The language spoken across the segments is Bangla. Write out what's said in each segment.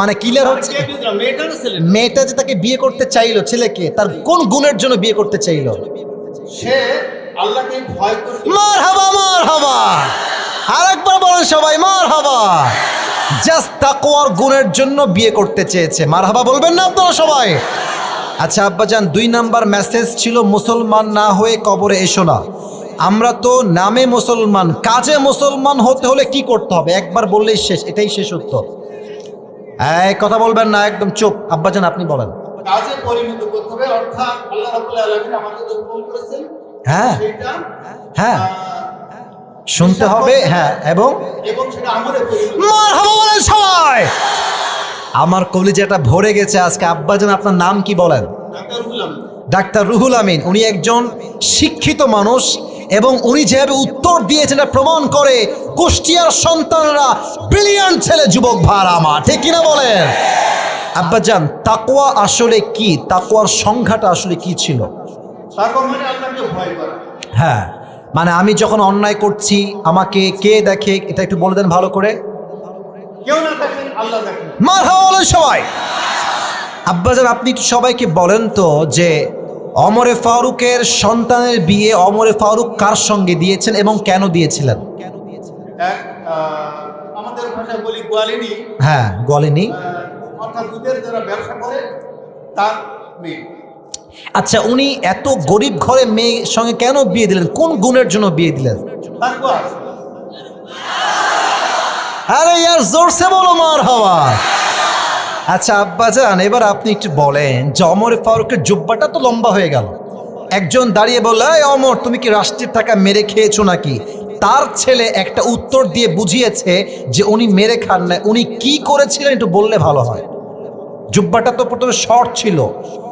মানে ক্লিয়ার হচ্ছে মেয়েটা যে তাকে বিয়ে করতে চাইলো ছেলেকে তার কোন গুণের জন্য বিয়ে করতে চাইলো? সে আল্লাহকে ভয় করত মার হাবা মার হাবা আরেকবার বলেন সবাই মার হাবা জাস্ট তাকওয়ার গুণের জন্য বিয়ে করতে চেয়েছে। মার হাবা বলবেন না আপনারা সবাই? আচ্ছা আব্বাজান দুই নাম্বার মেসেজ ছিল মুসলমান না হয়ে কবরে এসো না। আমরা তো নামে মুসলমান কাজে মুসলমান হতে হলে কি করতে হবে? একবার বললেই শেষ এটাই শেষ উত্তর। এই কথা বলবেন না একদম চুপ। আব্বাজান আপনি বলেন। কাজে পরিণত করতে হবে অর্থাৎ আল্লাহ রাব্বুল আলামিন আমাকে যে হুকুম করেছেন হ্যাঁ। হ্যাঁ। শুনতে হবে হ্যাঁ এবং সবাই। আমার কলিজাটা ভরে গেছে আজকে। আব্বাজান আপনার নাম কি বলেন? ডাক্তার রুহুল আমিন। উনি একজন শিক্ষিত মানুষ। এবং উনি যেভাবে উত্তর দিয়েছেন প্রমাণ করে কুষ্টিয়ার সন্তানরা ব্রিলিয়ান্ট ছেলে যুবক ভার আমার ঠিক কিনা বলেন? আব্বাজান তাকোয়া আসলে কি? তাকোয়ার সংখ্যাটা আসলে কি ছিল? মানে হ্যাঁ মানে আমি যখন অন্যায় করছি আমাকে কে দেখে এটা একটু বলে দেন ভালো করে। মার বলেন সবাই। আব্বাজান আপনি একটু সবাইকে বলেন তো যে অমরে ফারুকের সন্তানের বিয়ে অমরে ফারুক কার সঙ্গে দিয়েছেন এবং কেন দিয়েছিলেন? আমাদের ভাষায় বলি গোয়ালিনী। হ্যাঁ বলেনি অর্থাৎ দুধের যারা ব্যবসা করে তার মেয়ে। আচ্ছা উনি এত গরিব ঘরে মেয়ের সঙ্গে কেন বিয়ে দিলেন? কোন গুণের জন্য বিয়ে দিলেন? আরে ইয়ার জোরসে বলো মার হওয়া। আচ্ছা আব্বাজান এবার আপনি একটু বলেন যে অমর ফারুকের জুব্বাটা তো লম্বা হয়ে গেল। একজন দাঁড়িয়ে বলল এই অমর তুমি কি রাষ্ট্রের টাকা মেরে খেয়েছো নাকি? তার ছেলে একটা উত্তর দিয়ে বুঝিয়েছে যে উনি মেরে খান না উনি কি করেছিলেন একটু বললে ভালো হয়। জুব্বাটা তো প্রথমে শর্ট ছিল।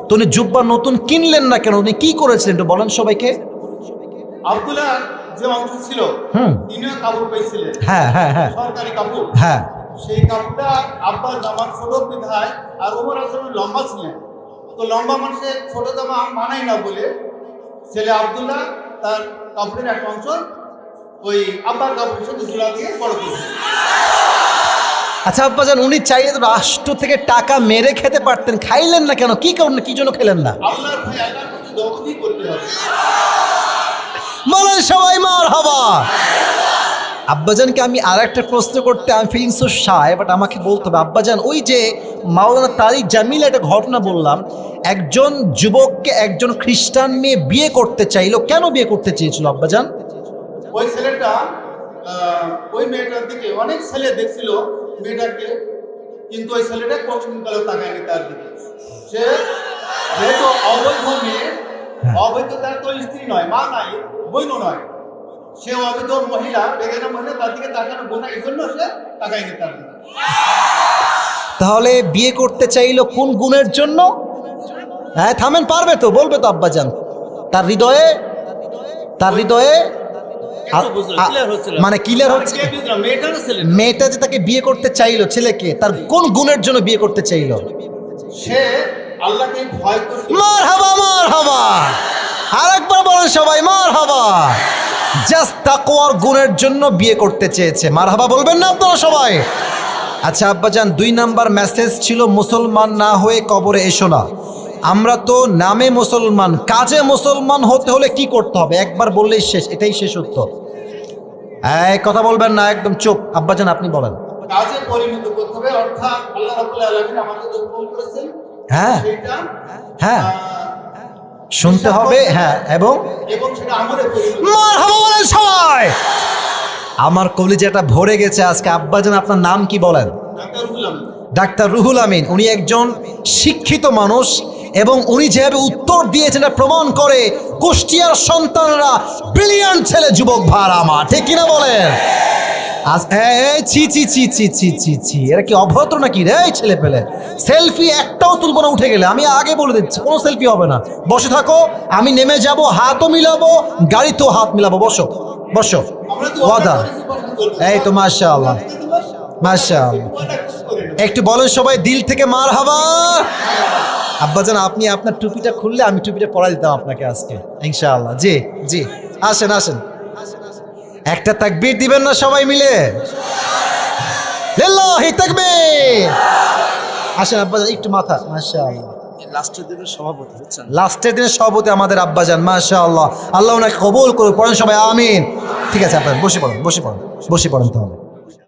তো উনি জুব্বা নতুন কিনলেন না কেন? উনি কি করেছিলেন একটু বলেন সবাইকে? আব্দুল্লাহ যে অংশ ছিল হুম। তিনিও কাপড় পেয়েছিলেন। হ্যাঁ হ্যাঁ হ্যাঁ। সরকারি কাপড়। হ্যাঁ। সেই কাপড়টা আব্বার জামার ছোট বিধায় আর ওমর আসলে লম্বা ছিলেন তো লম্বা মানুষের ছোট জামা মানাই না বলে ছেলে আব্দুল্লাহ তার কাপড়ের একটা অংশ ওই আব্বার কাপড়ের সাথে জোড়া দিয়ে বড় করেছে আচ্ছা আব্বাজান উনি চাইলে তো রাষ্ট্র থেকে টাকা মেরে খেতে পারতেন। খাইলেন না কেন? কি কারণে কি জন্য খেলেন না? বলেন সবাই মার হবা আব্বাজানকে আমি আর একটা প্রশ্ন করতে আমি ফিলিং সো শাই বাট আমাকে বলতে হবে আব্বাজান ওই যে মাওলানা তারিক জামিল একটা ঘটনা বললাম একজন যুবককে একজন খ্রিস্টান মেয়ে বিয়ে করতে চাইলো কেন বিয়ে করতে চেয়েছিল আব্বাজান? ওই ছেলেটা ওই মেয়েটার দিকে অনেক ছেলে দেখছিল মেয়েটাকে কিন্তু ওই ছেলেটা কঠিন কালে তাকায়নি তার দিকে। সে যেহেতু অবৈধ মেয়ে অবৈধ তার তো স্ত্রী নয় মা নাই বৈন নয়। সে অবৈধ মহিলা বেগানা মহিলা তার দিকে তাকানো বোনা এই জন্য সে তাকায়নি তার তাহলে বিয়ে করতে চাইলো কোন গুণের জন্য? হ্যাঁ থামেন পারবে তো বলবে তো আব্বাজান। তার হৃদয়ে তার হৃদয়ে। মানে ক্লিয়ার হচ্ছে। মেয়েটা যে তাকে বিয়ে করতে চাইলো ছেলেকে তার কোন গুণের জন্য বিয়ে করতে চাইলো? সে আল্লাহকে ভয় করতে মার হাবা মার হাবা আরেকবার বলেন সবাই মার হাবা জাস্ট তাকওয়ার গুণের জন্য বিয়ে করতে চেয়েছে। মার হাবা বলবেন না আপনারা সবাই। আচ্ছা আব্বাজান দুই নাম্বার মেসেজ ছিল মুসলমান না হয়ে কবরে এসো না। আমরা তো নামে মুসলমান কাজে মুসলমান হতে হলে কি করতে হবে? একবার বললেই শেষ এটাই শেষ উত্তর। এই কথা বলবেন না একদম চুপ। আব্বাজান আপনি বলেন। কাজে পরিণত করতে হবে অর্থাৎ আল্লাহ রাব্বুল আলামিন আমাকে করেছেন। হ্যাঁ। হ্যাঁ। শুনতে হবে হ্যাঁ এবং সবাই। আমার কলিজাটা ভরে গেছে আজকে। আব্বাজান আপনার নাম কি বলেন? ডাক্তার রুহুল আমিন। উনি একজন শিক্ষিত মানুষ এবং উনি যেভাবে উত্তর দিয়েছেন প্রমাণ করে কুষ্টিয়ার সন্তানরা ব্রিলিয়ান্ট ছেলে যুবক ভার আমার ঠিক কিনা বলেন? ছি ছি ছি ছি ছি ছি ছি। এরা কি অভদ্র নাকি রে ছেলে পেলে সেলফি একটাও তুলবো না উঠে গেলে, আমি আগে বলে দিচ্ছি, কোনো সেলফি হবে না। বসে থাকো, আমি নেমে যাব, হাতও মিলাবো, গাড়িতেও হাত মিলাবো, বসো বসো। ওয়াদা। এই তো মাশা আল্লাহ। একটু বলেন সবাই, দিল থেকে মার হাবা আব্বাজান আপনি আপনার টুপিটা খুললে আমি টুপিটা পরা দিতাম আপনাকে আজকে, ইনশাআল্লাহ। জি জি, আসেন আসেন। একটা তাকবির দিবেন না সবাই মিলে? তাকবীর! আসেন আব্বাজান একটু মাথা আল্লাহ লাস্টের দিনের সভাপতি লাস্টের দিনের সভাপতি আমাদের আব্বাজান মাশা আল্লাহ আল্লাহ ওনাকে কবুল করুক পড়েন সবাই আমিন। ঠিক আছে আপনার বসে পড়ুন বসে পড়ুন বসে পড়েন তাহলে।